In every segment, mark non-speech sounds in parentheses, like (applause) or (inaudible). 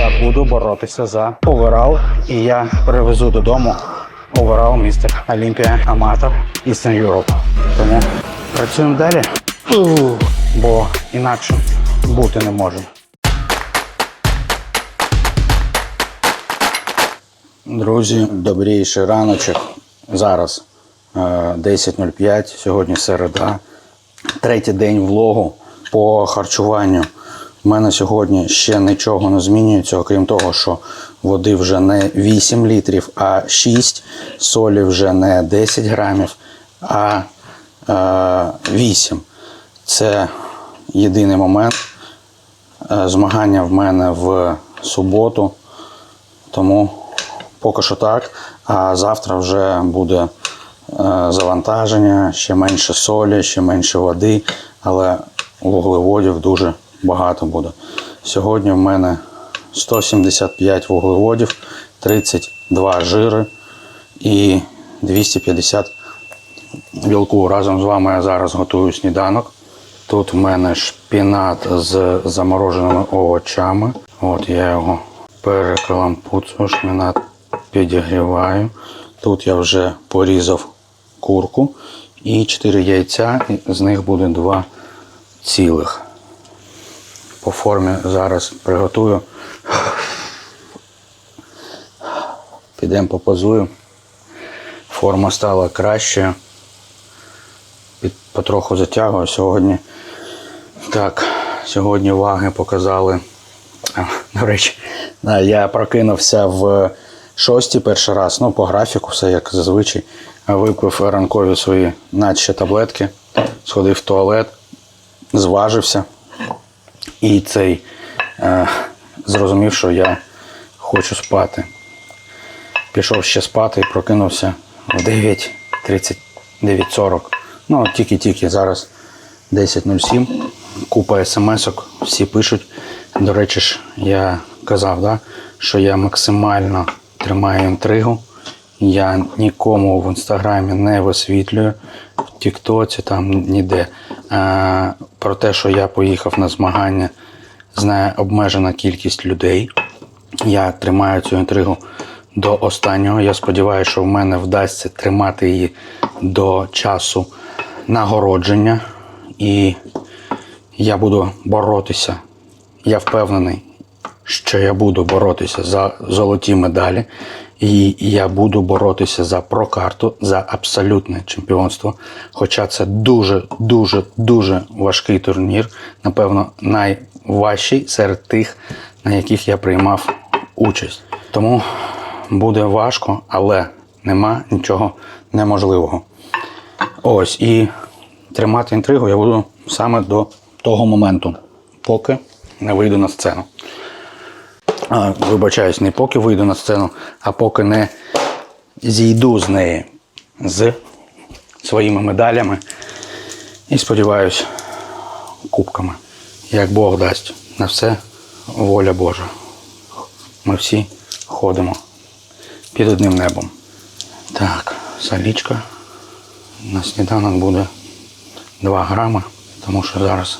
я буду боротися за оверал, і я привезу додому оверал містер Олімпія Аматор Eastern Europe. Тому працюємо далі, бо інакше бути не може. Друзі, добріший раночок. Зараз е, 10.05, сьогодні середа. Третій день влогу по харчуванню. У мене сьогодні ще нічого не змінюється, окрім того, що води вже не 8 літрів, а 6, солі вже не 10 грамів, а е, 8. Це єдиний момент. Е, Змагання в мене в суботу. Тому поки що так. А завтра вже буде е, завантаження, ще менше солі, ще менше води, але вуглеводів дуже багато буде. Сьогодні в мене 175 вуглеводів, 32 жири і 250 білку. Разом з вами я зараз готую сніданок. Тут в мене шпінат з замороженими овочами. От я його перекалампуцую, шпінат підігріваю. Тут я вже порізав курку і 4 яйця, з них буде 2 цілих. По формі зараз приготую. Підемо попозую. Форма стала краще. Під, потроху затягую сьогодні. Так, сьогодні ваги показали. До речі, я прокинувся в шостій перший раз. Ну, по графіку, все як зазвичай. Випив ранкові свої наче таблетки, сходив в туалет, зважився. І цей е, зрозумів, що я хочу спати. Пішов ще спати і прокинувся в 9.30, 9.40. Ну, тільки-тільки зараз 10.07. Купа смс-ок, всі пишуть. До речі ж, я казав, да, що я максимально тримаю інтригу. Я нікому в інстаграмі не висвітлюю, в Тіктоці там ніде. Е, про те, що я поїхав на змагання, знає обмежена кількість людей. Я тримаю цю інтригу до останнього. Я сподіваюся, що в мене вдасться тримати її до часу нагородження. І я буду боротися. Я впевнений, що я буду боротися за золоті медалі. І я буду боротися за прокарту, за абсолютне чемпіонство. Хоча це дуже, дуже, дуже важкий турнір. Напевно, найважчий серед тих, на яких я приймав участь. Тому буде важко, але нема нічого неможливого. Ось і тримати інтригу я буду саме до того моменту, поки не вийду на сцену. Вибачаюсь, не поки вийду на сцену, а поки не зійду з неї з своїми медалями і сподіваюсь, кубками. Як Бог дасть на все воля Божа. Ми всі ходимо під одним небом. Так, салічка. На сніданок буде 2 грами, тому що зараз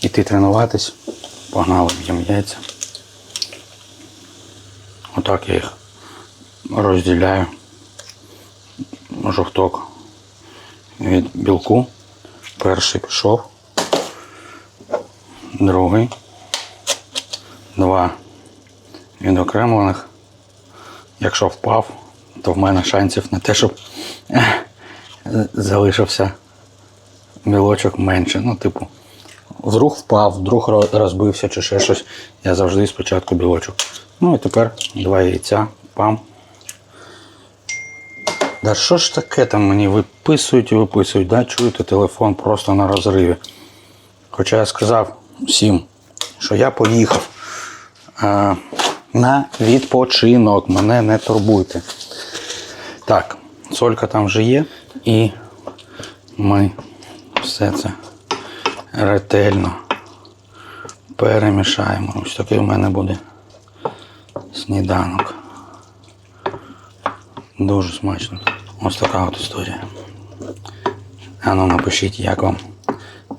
іти тренуватись. Погнали б'ємо яйця. Отак я їх розділяю. Жовток від білку. Перший пішов. Другий. Два відокремлених. Якщо впав, то в мене шансів на те, щоб залишився білочок менше. Ну, типу, вдруг впав, вдруг розбився чи ще щось. Я завжди спочатку білочок. Ну і тепер два яйця, пам. Да що ж таке там мені виписують і виписують, да? чуєте телефон просто на розриві. Хоча я сказав всім, що я поїхав е, на відпочинок, мене не турбуйте. Так, солька там вже є, і ми все це ретельно перемішаємо. Ось такий в мене буде сніданок. Дуже смачно. Ось така от історія. А ну напишіть, як вам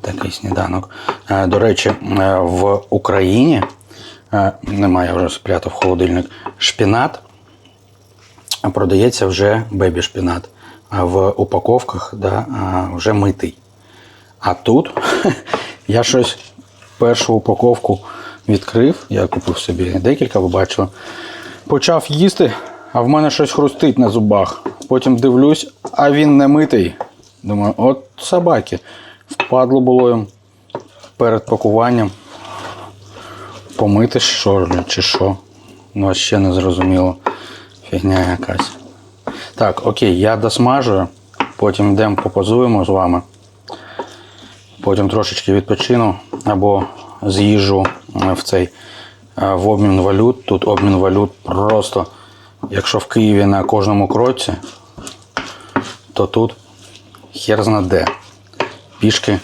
такий сніданок. Е, До речі, е, в Україні е, немає, вже спрятав холодильник, шпінат, продається вже бебі шпінат. В упаковках да, вже митий. А тут (laughs) я щось першу упаковку відкрив, я купив собі декілька, ви бачили. Почав їсти, а в мене щось хрустить на зубах. Потім дивлюсь, а він не митий. Думаю, от собаки. Впадло було їм перед пакуванням. Помити що чи що. Ну, ще не зрозуміло. Фігня якась. Так, окей, я досмажую, потім йдемо попозуємо з вами. Потім трошечки відпочину або з'їжджу е, в цей е, в обмін валют. Тут обмін валют просто, якщо в Києві на кожному кроці, то тут хер зна де. Пішки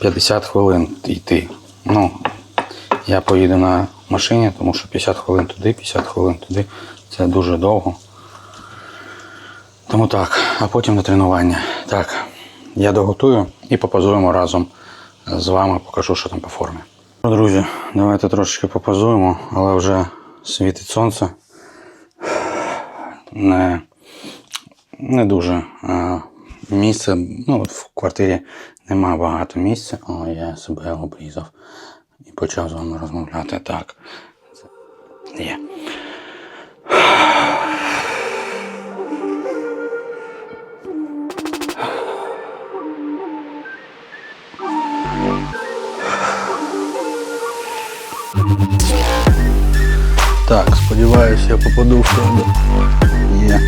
50 хвилин йти. Ну, я поїду на машині, тому що 50 хвилин туди, 50 хвилин туди. Це дуже довго. Тому так, а потім на тренування. Так, я доготую і попозуємо разом з вами, покажу, що там по формі. Ну, Друзі, давайте трошечки попозуємо, але вже світить сонце. Не, не дуже а, місце. Ну, в квартирі нема багато місця, але я себе обрізав і почав з вами розмовляти. Так. Є. Так, сподіваюся, я попаду в тебе. Є.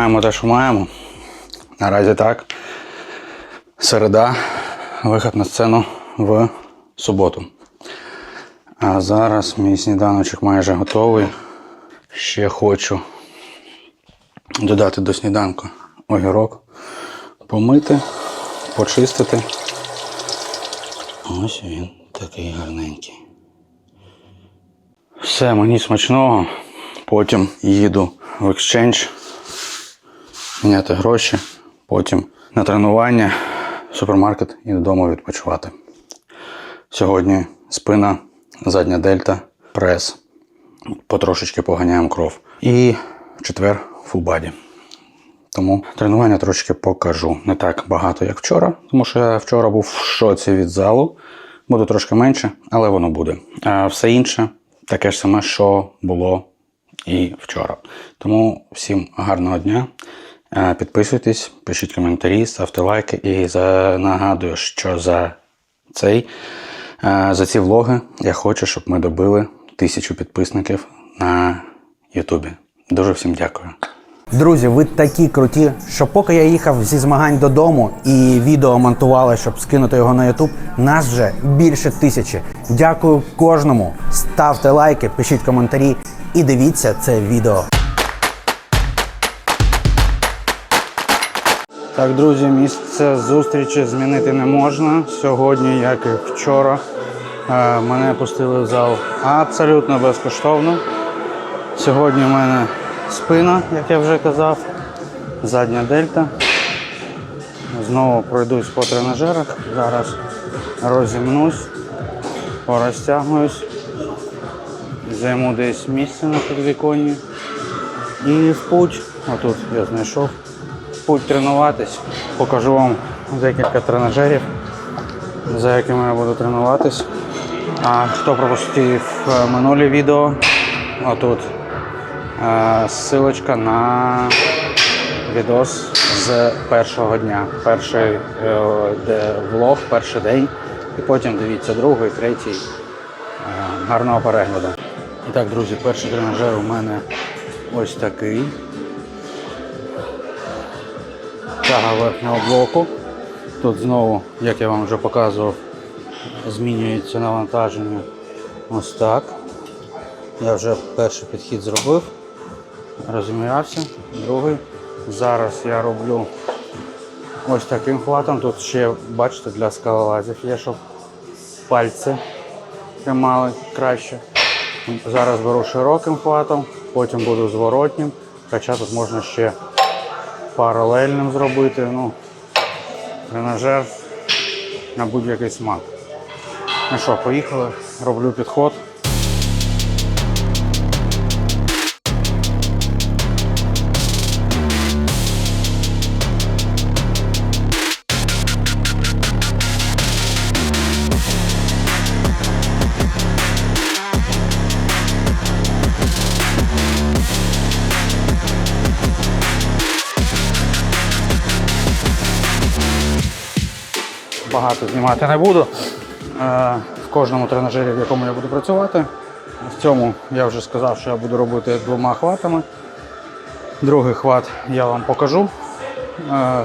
маємо те, що маємо. Наразі так. Середа, вихід на сцену в суботу. А зараз мій сніданочок майже готовий. Ще хочу додати до сніданку огірок, помити, почистити. Ось він такий гарненький. Все, мені смачного. Потім їду в екшенж, міняти гроші, потім на тренування, супермаркет і додому відпочивати. Сьогодні спина, задня дельта, прес. Потрошечки поганяємо кров. І в четвер фулбаді. Тому тренування трошки покажу. Не так багато, як вчора, тому що я вчора був в шоці від залу. Буде трошки менше, але воно буде. А все інше таке ж саме, що було і вчора. Тому всім гарного дня. Підписуйтесь, пишіть коментарі, ставте лайки. І за... нагадую, що за цей за ці влоги я хочу, щоб ми добили тисячу підписників на Ютубі. Дуже всім дякую. Друзі, ви такі круті, що поки я їхав зі змагань додому і відео монтували, щоб скинути його на Ютуб, нас вже більше тисячі. Дякую кожному. Ставте лайки, пишіть коментарі і дивіться це відео. Так, друзі, місце зустрічі змінити не можна. Сьогодні, як і вчора, е, мене пустили в зал абсолютно безкоштовно. Сьогодні в мене спина, як я вже казав, задня дельта. Знову пройдусь по тренажерах. Зараз розімнусь, порозтягуюсь, займу десь місце на підвіконні. І в путь, отут я знайшов, в путь тренуватись. Покажу вам декілька тренажерів, за якими я буду тренуватись. А хто пропустив е, минулі відео, отут е, ссылочка на відос з першого дня. Перший е, де влог, перший день. І потім дивіться другий, третій. Гарного перегляду. І так, друзі, перший тренажер у мене ось такий. Тяга верхнього блоку. Тут знову, як я вам вже показував, змінюється навантаження ось так. Я вже перший підхід зробив, розміявся, другий. Зараз я роблю ось таким хватом. Тут ще, бачите, для скалолазів є, щоб пальці тримали краще. Зараз беру широким хватом, потім буду зворотнім. Хоча тут можна ще паралельним зробити. Ну, тренажер на будь-який смак. Ну що, поїхали, роблю підход. Багато знімати не буду. Е, В кожному тренажері, в якому я буду працювати. В цьому я вже сказав, що я буду робити двома хватами. Другий хват я вам покажу. Е,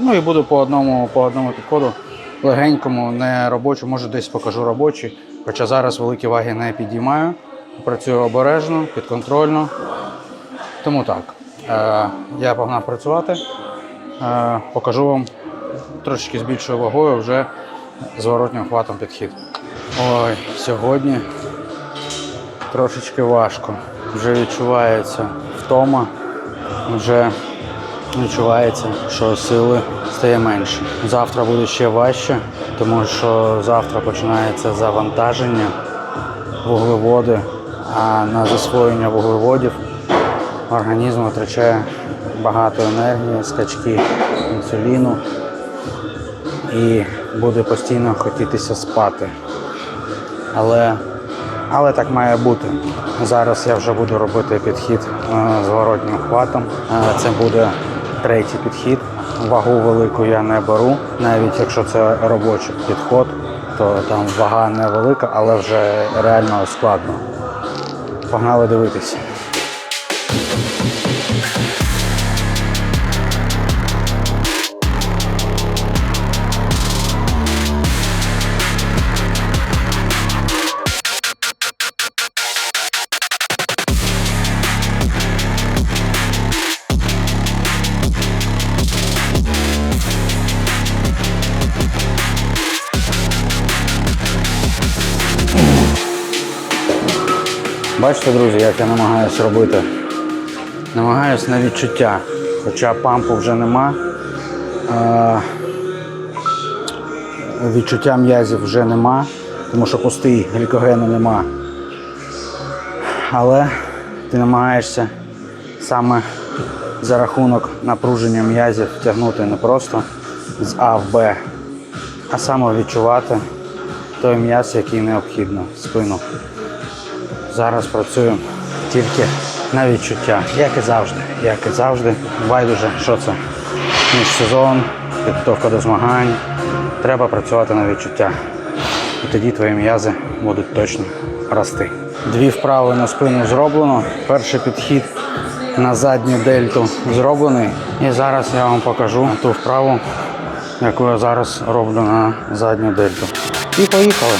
Ну і буду по одному, по одному підходу легенькому, не робочу, може десь покажу робочий. Хоча зараз великі ваги не підіймаю. Працюю обережно, підконтрольно. Тому так. Е, Я погнав працювати. Покажу вам трошечки з більшою вагою вже зворотнім хватом підхід. Ой, сьогодні трошечки важко. Вже відчувається втома, вже відчувається, що сили стає менше. Завтра буде ще важче, тому що завтра починається завантаження, вуглеводи, а на засвоєння вуглеводів організм витрачає багато енергії, скачки інсуліну і буде постійно хотітися спати. Але, але так має бути. Зараз я вже буду робити підхід е, зворотнім хватом. Е, Це буде третій підхід. Вагу велику я не беру, навіть якщо це робочий підход, то там вага невелика, але вже реально складно. Погнали дивитися. Бачите, друзі, як я намагаюся робити. Намагаюся на відчуття. Хоча пампу вже нема. Е, відчуття м'язів вже нема, тому що пустий глікогену нема. Але ти намагаєшся саме за рахунок напруження м'язів тягнути не просто з А в Б, а саме відчувати той м'яз, який необхідно, спину. Зараз працюємо тільки на відчуття, як і завжди. Як і завжди, байдуже, що це міжсезон, підготовка до змагань. Треба працювати на відчуття. І тоді твої м'язи будуть точно рости. Дві вправи на спину зроблено. Перший підхід на задню дельту зроблений. І зараз я вам покажу ту вправу, яку я зараз роблю на задню дельту. І поїхали.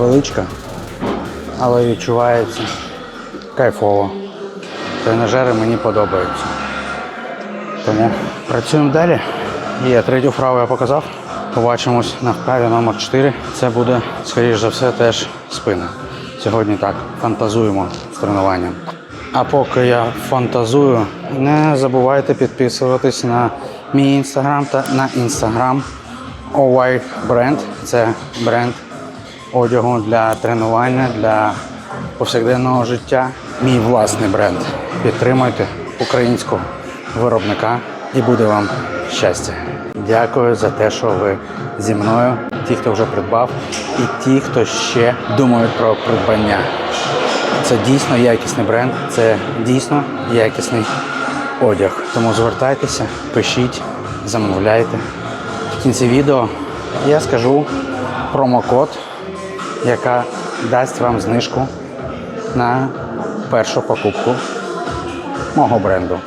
Невеличка, але відчувається кайфово. Тренажери мені подобаються. Тому працюємо далі. Є третю вправу я показав. Побачимось на вправі номер 4. Це буде, скоріш за все, теж спина. Сьогодні так фантазуємо з тренуванням. А поки я фантазую, не забувайте підписуватись на мій інстаграм та на інстаграм OY Brand. Це бренд одягу для тренування, для повсякденного життя. Мій власний бренд. Підтримуйте українського виробника і буде вам щастя. Дякую за те, що ви зі мною, ті, хто вже придбав, і ті, хто ще думають про придбання. Це дійсно якісний бренд, це дійсно якісний одяг. Тому звертайтеся, пишіть, замовляйте. В кінці відео я скажу промокод, яка дасть вам знижку на першу покупку мого бренду.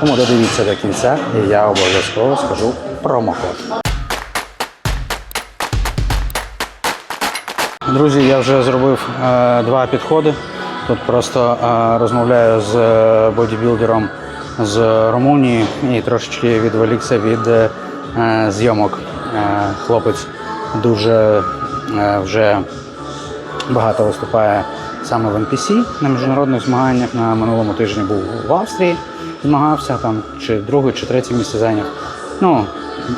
Тому додивіться до кінця і я обов'язково скажу промокод. Друзі, я вже зробив е, два підходи. Тут просто е, розмовляю з е, бодібілдером з Румунії і трошечки відволікся від е, зйомок. Е, хлопець дуже е, вже багато виступає саме в NPC на міжнародних змаганнях. На минулому тижні був в Австрії, змагався там, чи друге, чи третє місце зайняв. Ну,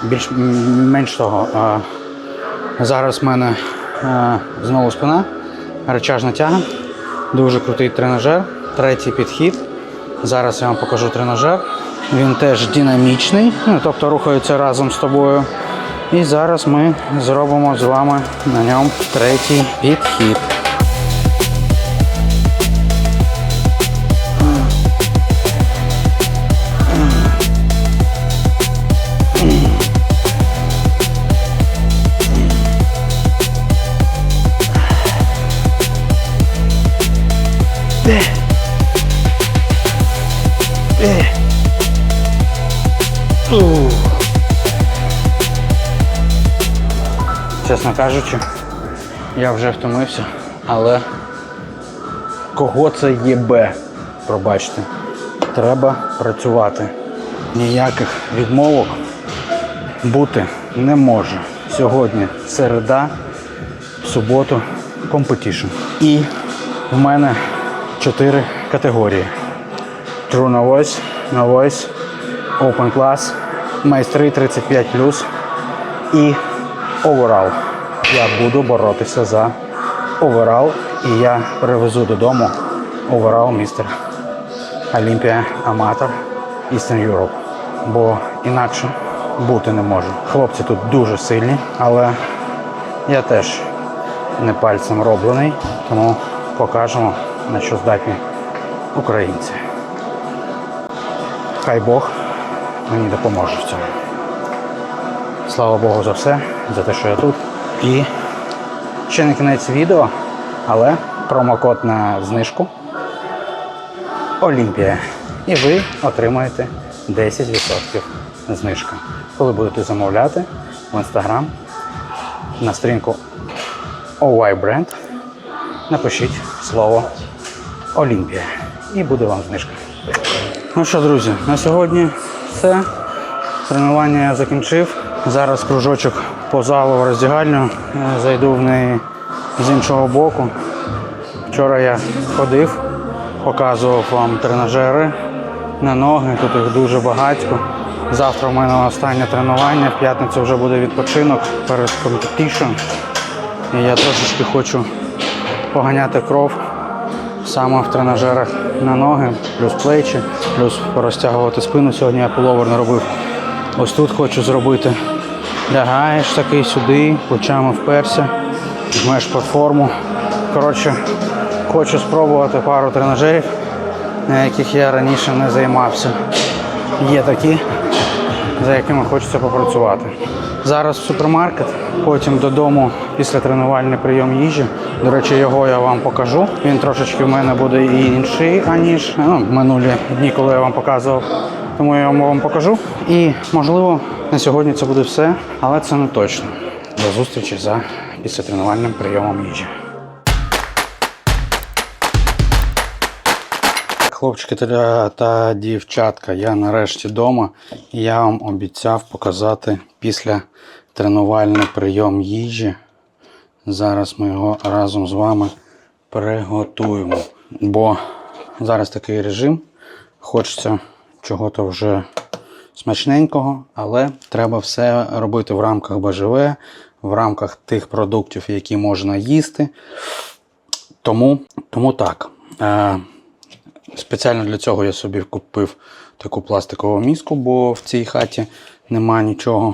більш менш того. Зараз в мене знову спина, речажна тяга, дуже крутий тренажер, третій підхід. Зараз я вам покажу тренажер. Він теж динамічний, ну, тобто рухається разом з тобою. І зараз ми зробимо з вами на ньому третій підхід. Чесно кажучи, я вже втомився, але кого це єбе? Пробачте. Треба працювати. Ніяких відмовок бути не може. Сьогодні середа, в суботу компетішн. І в мене чотири категорії. True Novice, Novice, Open Class, майстри 35 і оверал. Я буду боротися за оверал, і я привезу додому оверал містер Олімпія Аматор Eastern Europe. Бо інакше бути не може. Хлопці тут дуже сильні, але я теж не пальцем роблений, тому покажемо, на що здатні українці. Хай Бог мені допоможе в цьому. Слава Богу за все, за те, що я тут. І ще не кінець відео, але промокод на знижку Олімпія. І ви отримаєте 10% знижка. Коли будете замовляти в інстаграм на сторінку OY Brand, напишіть слово Олімпія. І буде вам знижка. Ну що, друзі, на сьогодні все. Тренування я закінчив. Зараз кружочок по залу в роздягальню. Е, Зайду в неї з іншого боку. Вчора я ходив, показував вам тренажери на ноги. Тут їх дуже багатько. Завтра в мене останнє тренування, в п'ятницю вже буде відпочинок перед компетішн. І я трошечки хочу поганяти кров саме в тренажерах на ноги, плюс плечі, плюс розтягувати спину. Сьогодні я пуловер не робив. Ось тут хочу зробити. Лягаєш такий сюди, плечами вперся, жмеш платформу. Коротше, хочу спробувати пару тренажерів, на яких я раніше не займався. Є такі, за якими хочеться попрацювати. Зараз в супермаркет, потім додому після тренувальний прийом їжі. До речі, його я вам покажу. Він трошечки в мене буде і інший, аніж ну, минулі дні, коли я вам показував. Тому я вам покажу. І можливо на сьогодні це буде все, але це не точно. До зустрічі за післятренувальним прийомом їжі. Хлопчики та дівчатка, я нарешті вдома. І я вам обіцяв показати після тренувальний прийом їжі. Зараз ми його разом з вами приготуємо. Бо зараз такий режим. Хочеться чого-то вже смачненького, але треба все робити в рамках БЖВ, в рамках тих продуктів, які можна їсти. Тому, тому так. Е, Спеціально для цього я собі купив таку пластикову міску, бо в цій хаті нема нічого.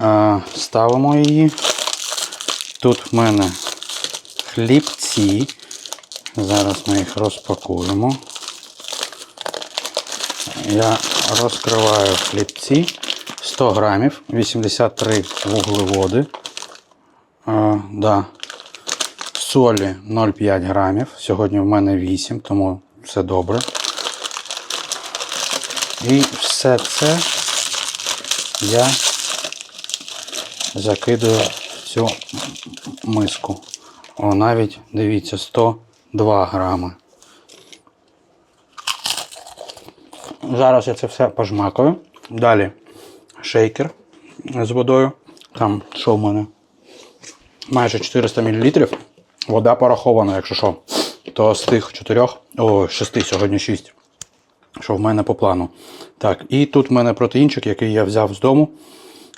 Е, Ставимо її. Тут в мене хлібці. Зараз ми їх розпакуємо. Я розкриваю хлібці 100 грамів, 83 вуглеводи. А, да. Солі 0,5 грамів. Сьогодні в мене 8, тому все добре. І все це я закидую в цю миску. О, навіть дивіться, 102 грами. Зараз я це все пожмакаю. Далі шейкер з водою. Там що в мене? Майже 400 мл. Вода порахована, якщо що. То з тих 4, о, 6, сьогодні 6. Що в мене по плану. Так, і тут в мене протеїнчик, який я взяв з дому.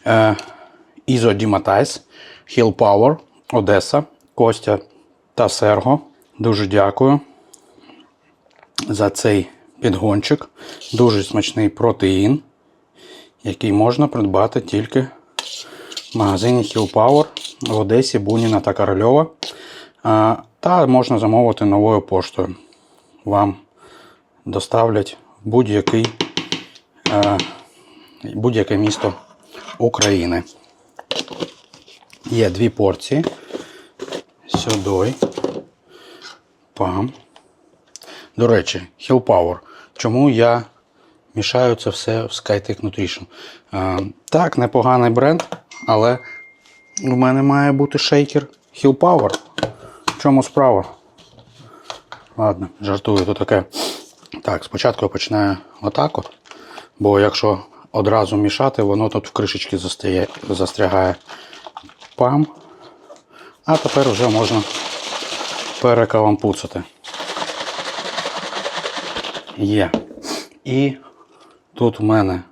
Е, Ізодіматайз, Hill Power, Одеса, Костя та Серго. Дуже дякую за цей підгончик. Дуже смачний протеїн, який можна придбати тільки в магазині Hill Power в Одесі, Буніна та Корольова. Та можна замовити новою поштою. Вам доставлять е, будь-яке місто України. Є дві порції. Сюди. Пам. До речі, Hill Power. Чому я мішаю це все в SkyTech Nutrition? Е, так, непоганий бренд, але у мене має бути шейкер Hill Power. В чому справа? Ладно, жартую, то таке. Так, спочатку я починаю отак от, бо якщо одразу мішати, воно тут в кришечки застає, застрягає. Пам. А тепер вже можна перекалампуцати. Є. І тут в мене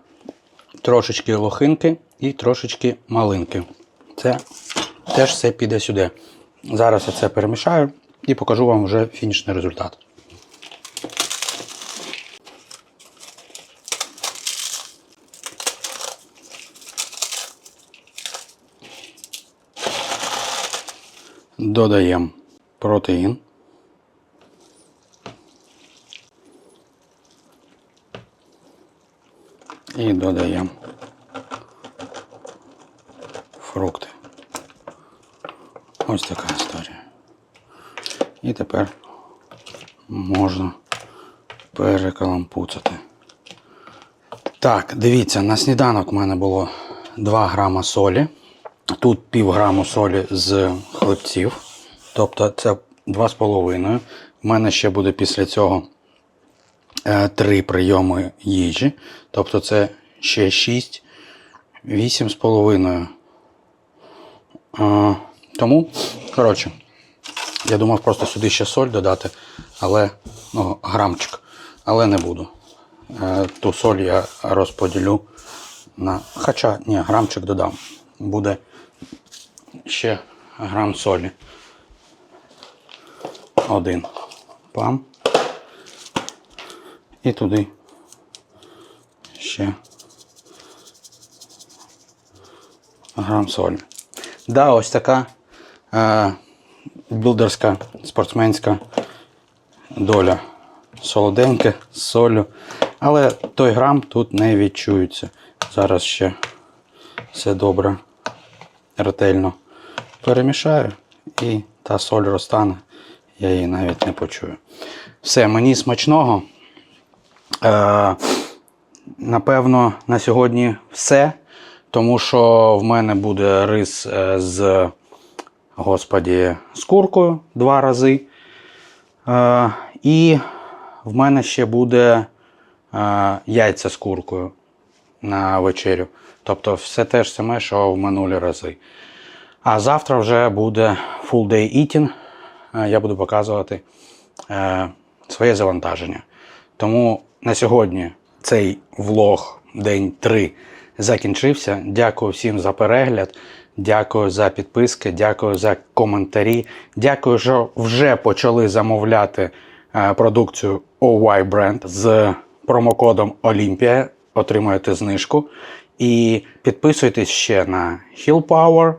трошечки лохинки і трошечки малинки. Це теж все піде сюди. Зараз я це перемішаю і покажу вам вже фінішний результат. Додаємо протеїн. І додаємо фрукти. Ось така історія. І тепер можна перекалампуцати. Так, дивіться, на сніданок у мене було 2 грама солі. Тут пів граму солі з хлебців. Тобто це 2,5. У мене ще буде після цього 3 прийоми їжі. Тобто це ще 6, 8,5. А, тому, коротше, я думав просто сюди ще соль додати, але ну, грамчик, але не буду. Е, ту соль я розподілю на. Хоча, ні, грамчик додам. Буде ще грам солі. Один. Пам. І туди ще грам солі. Да, ось така е, білдерська спортсменська доля. Солоденьке з солью. Але той грам тут не відчується. Зараз ще все добре, ретельно перемішаю і та соль розтане. Я її навіть не почую. Все, мені смачного. Е, напевно, на сьогодні все. Тому що в мене буде рис е, з, господі, з куркою два рази. Е, і в мене ще буде е, яйця з куркою на вечерю. Тобто все те ж саме, що в минулі рази. А завтра вже буде full day eating. Е, Я буду показувати е, своє завантаження. Тому на сьогодні цей влог день 3 закінчився. Дякую всім за перегляд. Дякую за підписки, дякую за коментарі. Дякую, що вже почали замовляти е, продукцію OY Brand з промокодом Olympia. Отримуєте знижку. І підписуйтесь ще на Hill Power,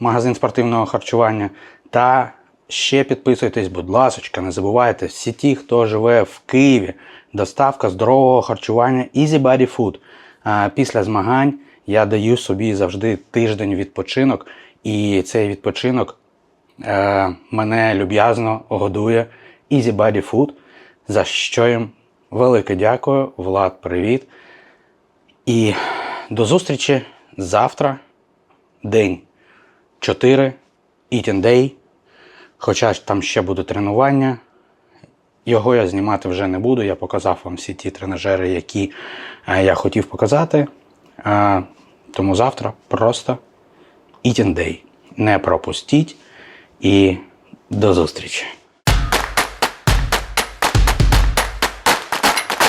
магазин спортивного харчування, та ще підписуйтесь, будь ласка, не забувайте, всі ті, хто живе в Києві, доставка здорового харчування Easy Body Food. Після змагань я даю собі завжди тиждень відпочинок, і цей відпочинок е, мене люб'язно годує Easy Body Food, за що їм велике дякую. Влад, привіт. І до зустрічі завтра, день 4, Eating Day. Хоча там ще буде тренування. Його я знімати вже не буду. Я показав вам всі ті тренажери, які е, я хотів показати. Е, тому завтра просто Eating Day. Не пропустіть і до зустрічі!